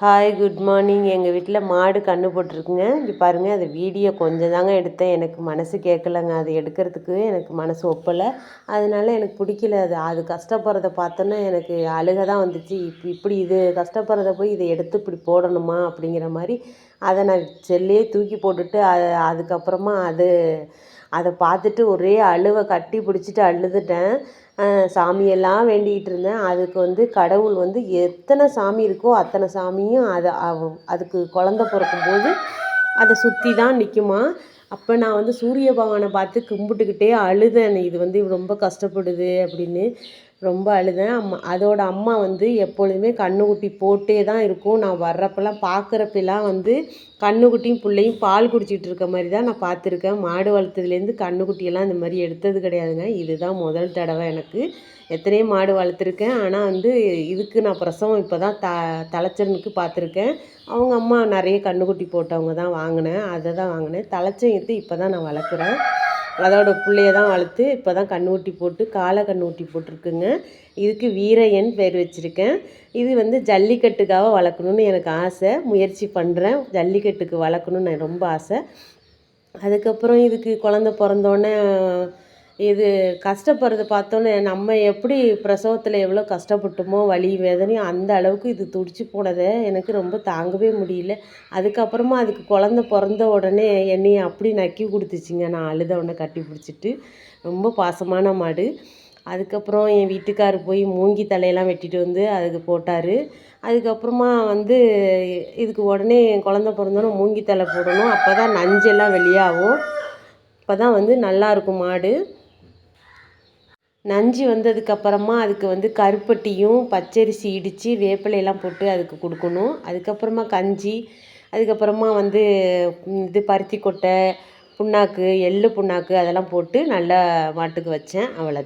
Hi good morning எங்கள் வீட்டில் மாடு கன்று போட்டிருக்குங்க. இங்கே பாருங்கள் அது வீடியோ கொஞ்சம் தாங்க எடுத்தேன். எனக்கு மனசு கேட்கலங்க அது எடுக்கிறதுக்கு எனக்கு மனசு ஒப்பலை. அதனால எனக்கு பிடிக்கல அது. அது கஷ்டப்படுறத பார்த்தோன்னா எனக்கு அழுக தான் வந்துச்சு. இப்போ இப்படி இது கஷ்டப்படுறத போய் இதை எடுத்து இப்படி போடணுமா அப்படிங்கிற மாதிரி அதை நான் செல்லையே தூக்கி போட்டுட்டு அது அதுக்கப்புறமா அது அதை பார்த்துட்டு ஒரே அழுவை கட்டி பிடிச்சிட்டு அழுதுட்டேன். சாமியெல்லாம் வேண்டிகிட்டு இருந்தேன். அதுக்கு வந்து கடவுள் வந்து எத்தனை சாமி இருக்கோ அத்தனை சாமியும் அதை அதுக்கு குழந்த பிறக்கும்போது அதை சுற்றி தான் நிற்குமா அப்போ நான் வந்து சூரிய பகவானை பார்த்து கும்பிட்டுக்கிட்டே அழுதேன். இது வந்து ரொம்ப கஷ்டப்படுது அப்படின்னு. ரொம்ப அழுதேன். அம்மா அதோட அம்மா வந்து எப்பொழுதுமே கன்றுக்குட்டி போட்டே தான் இருக்கும். நான் வர்றப்பெல்லாம் பார்க்குறப்பெல்லாம் வந்து கன்றுக்குட்டியும் பிள்ளையும் பால் குடிச்சிட்டு இருக்க மாதிரி தான் நான் பார்த்துருக்கேன் மாடு வளர்த்ததுலேருந்து கன்றுக்குட்டியெல்லாம் இந்த மாதிரி எடுத்தது கிடையாதுங்க. இதுதான் முதல் தடவை எனக்கு. எத்தனையோ மாடு வளர்த்துருக்கேன். ஆனால் வந்து இதுக்கு நான் பிரசவம் இப்போ தான் த தலைச்சனுக்கு பார்த்துருக்கேன் அவங்க அம்மா நிறைய கன்றுக்குட்டி போட்டவங்க தான் வாங்கினேன். அதை தான் வாங்கினேன். தலைச்சன் எடுத்து இப்போ தான் நான் வளர்க்குறேன். அதோட பிள்ளைய தான் வளர்த்து இப்போ தான் கண்ணூட்டி போட்டு காளை கண்ணூட்டி போட்டிருக்குங்க. இதுக்கு வீரையன் பேர் வச்சுருக்கேன். இது வந்து ஜல்லிக்கட்டுக்காக வளர்க்கணுன்னு எனக்கு ஆசை. முயற்சி பண்ணுறேன் ஜல்லிக்கட்டுக்கு வளர்க்கணுன்னு நான் ரொம்ப ஆசை. அதுக்கப்புறம் இதுக்கு குழந்த பிறந்தோடனே இது கஷ்டப்படுறத பார்த்தோன்னே நம்ம எப்படி பிரசவத்தில் எவ்வளோ கஷ்டப்பட்டோமோ வலி வேதனையும் அந்த அளவுக்கு இது துடிச்சு போனதை எனக்கு ரொம்ப தாங்கவே முடியல. அதுக்கப்புறமா அதுக்கு குழந்த பிறந்த உடனே என்னையை அப்படி நக்கி கொடுத்துச்சிங்க. நான் அழுத உடனே கட்டி பிடிச்சிட்டு. ரொம்ப பாசமான மாடு. அதுக்கப்புறம் என் வீட்டுக்கார் போய் மூங்கி தலையெல்லாம் வெட்டிட்டு வந்து அதுக்கு போட்டார். அதுக்கப்புறமா வந்து இதுக்கு உடனே குழந்த பிறந்தோன்னே மூங்கி தலை போடணும். அப்போ தான் நஞ்செல்லாம் வெளியாகும். அப்போ தான் வந்து நல்லாயிருக்கும் மாடு. நஞ்சு வந்ததுக்கப்புறமா அதுக்கு வந்து கருப்பட்டியும் பச்சரிசி இடித்து வேப்பிலையெல்லாம் போட்டு அதுக்கு கொடுக்கணும். அதுக்கப்புறமா கஞ்சி அதுக்கப்புறமா வந்து இது பருத்தி கொட்டை புண்ணாக்கு எள்ளு புண்ணாக்கு அதெல்லாம் போட்டு நல்லா மாட்டுக்கு வச்சேன். அவ்வளோ